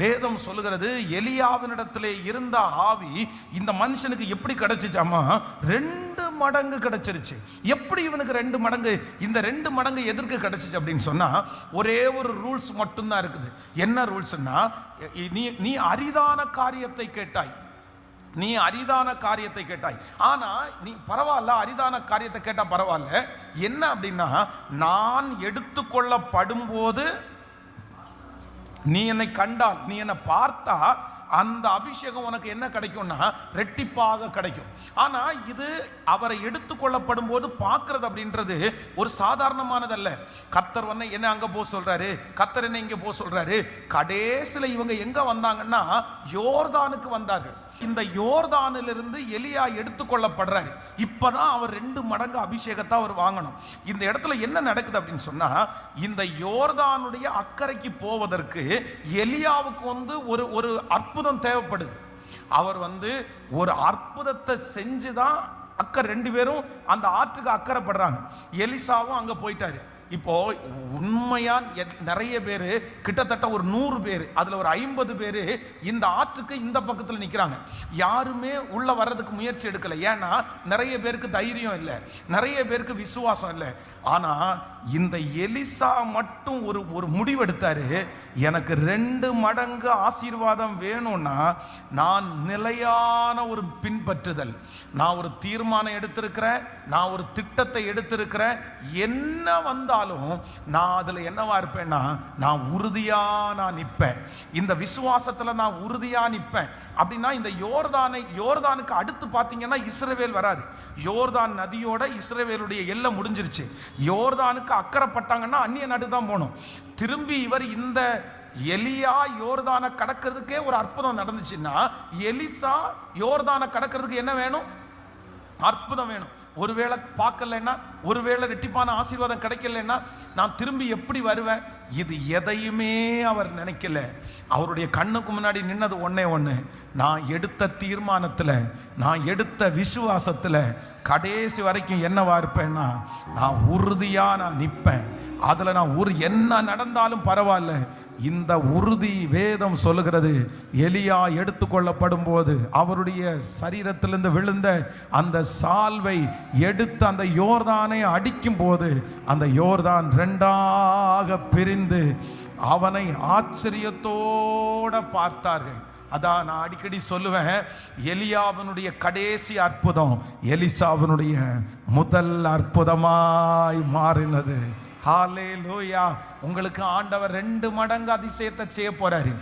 வேதம் சொல்லுகிறது எலியாவினிடத்திலே இருந்த ஆவி இந்த மனுஷனுக்கு எப்படி கிடைச்சிச்சாமா ரெண்டு மடங்கு கிடைச்சிருச்சு. எப்படி இவனுக்கு ரெண்டு மடங்கு இந்த ரெண்டு மடங்கு எதற்கு கிடைச்சிச்சு அப்படின்னு சொன்னால் ஒரே ஒரு ரூல்ஸ் மட்டும்தான் இருக்குது. என்ன ரூல்ஸ்னா நீ நீ அரிதான காரியத்தை கேட்டாய். நீ அரிதான காரியத்தை கேட்டாய். ஆனால் நீ பரவாயில்ல அரிதான காரியத்தை கேட்டால் பரவாயில்ல. என்ன அப்படின்னா நான் எடுத்துக்கொள்ளப்படும் போது நீ என்னை கண்டால் நீ என்னை பார்த்தா அந்த அபிஷேகம் உனக்கு என்ன கிடைக்கும்னா ரெட்டிப்பாக கிடைக்கும். ஆனா இது அவரை எடுத்துக்கொள்ளப்படும் போது பார்க்கறது அப்படின்றது ஒரு சாதாரணமானதல்ல. கத்தர் வந்து என்ன அங்க போக சொல்றாரு கத்தர் என்ன இங்க போக சொல்றாரு. கடைசியில இவங்க எங்க வந்தாங்கன்னா யோர்தானுக்கு வந்தார்கள். இந்த யோர்தானிலிருந்து எலியா எடுத்துக்கொள்ளப்படுறாரு. இப்பதான் அவர் ரெண்டு மடங்கு அபிஷேகத்தை அவர் வாங்கணும். இந்த இடத்துல என்ன நடக்குது அப்படின்னு சொன்னா இந்த யோர்தானுடைய அக்கறைக்கு போவதற்கு எலியாவுக்கு வந்து ஒரு ஒரு அற்புதம் தேவைப்படுது. அவர் வந்து ஒரு அற்புதத்தை செஞ்சு தான் அக்கறை ரெண்டு பேரும் அந்த ஆற்றுக்கு அக்கறைப்படுறாங்க. எலிசாவும் அங்க போயிட்டாரு. இப்போ உண்மையா எத்- நிறைய பேர் கிட்டத்தட்ட ஒரு நூறு பேர் அதுல ஒரு ஐம்பது பேர் இந்த ஆற்றுக்கு இந்த பக்கத்தில் நிற்கிறாங்க யாருமே உள்ள வர்றதுக்கு முயற்சி எடுக்கல. ஏன்னா நிறைய பேருக்கு தைரியம் இல்லை. நிறைய பேருக்கு விசுவாசம் இல்லை. ஆனா இந்த எலிசா மட்டும் ஒரு ஒரு முடிவெடுத்தாரு. எனக்கு ரெண்டு மடங்கு ஆசீர்வாதம் வேணும்னா நான் நிலையான ஒரு பின்பற்றுதல். நான் ஒரு தீர்மானம் எடுத்திருக்கிறேன். நான் ஒரு திட்டத்தை எடுத்திருக்கிறேன். என்ன வந்தாலும் நான் அதில் என்னவா இருப்பேன்னா நான் உறுதியா நான் நிற்பேன் இந்த விசுவாசத்தில் நான் உறுதியாக நிற்பேன் அப்படின்னா இந்த யோர்தானை யோர்தானுக்கு அடுத்து பார்த்தீங்கன்னா இஸ்ரவேல் வராது. யோர்தான் நதியோட இஸ்ரவேலுடைய எல்லை முடிஞ்சிருச்சு. யோர்தானுக்கு அக்கறைப்பட்டாங்கன்னா அந்நிய நாடு தான் போகணும். திரும்பி இவர் இந்த எலியா யோர்தானை கடக்கிறதுக்கே ஒரு அற்புதம் நடந்துச்சுன்னா எலிசா யோர்தானை கடக்கிறதுக்கு என்ன வேணும்? அற்புதம் வேணும். ஒருவேளை பார்க்கலன்னா ஒருவேளை ரெட்டிப்பான ஆசீர்வாதம் கிடைக்கலன்னா நான் திரும்பி எப்படி வருவேன்? இது எதையுமே அவர் நினைக்கல. அவருடைய கண்ணுக்கு முன்னாடி நின்னது ஒன்றே ஒன்று நான் எடுத்த தீர்மானத்தில் நான் எடுத்த விசுவாசத்தில் கடைசி வரைக்கும் என்னவா இருப்பேன்னா நான் உறுதியாக நான் நிற்பேன் அதில் நான் ஒரு என்ன நடந்தாலும் பரவாயில்ல. இந்த உறுதி வேதம் சொல்லுகிறது எலியா எடுத்துக்கொள்ளப்படும் போது அவருடைய சரீரத்திலிருந்து விழுந்த அந்த சால்வை எடுத்து அந்த யோர்தான அடிக்கும் போது அந்த யோர்தான் ரெண்டாக பிரிந்து அவனை ஆச்சரியத்தோட பார்த்தார்கள். அதான் நான் அடிக்கடி சொல்லுவேன் எலியாவனுடைய கடைசி அற்புதம் எலிசாவினுடைய முதல் அற்புதமாய் மாறினது. ஹாலே லோயா உங்களுக்கு ஆண்டவர் ரெண்டு மடங்கு அதிசயத்தை செய்ய போறாரு.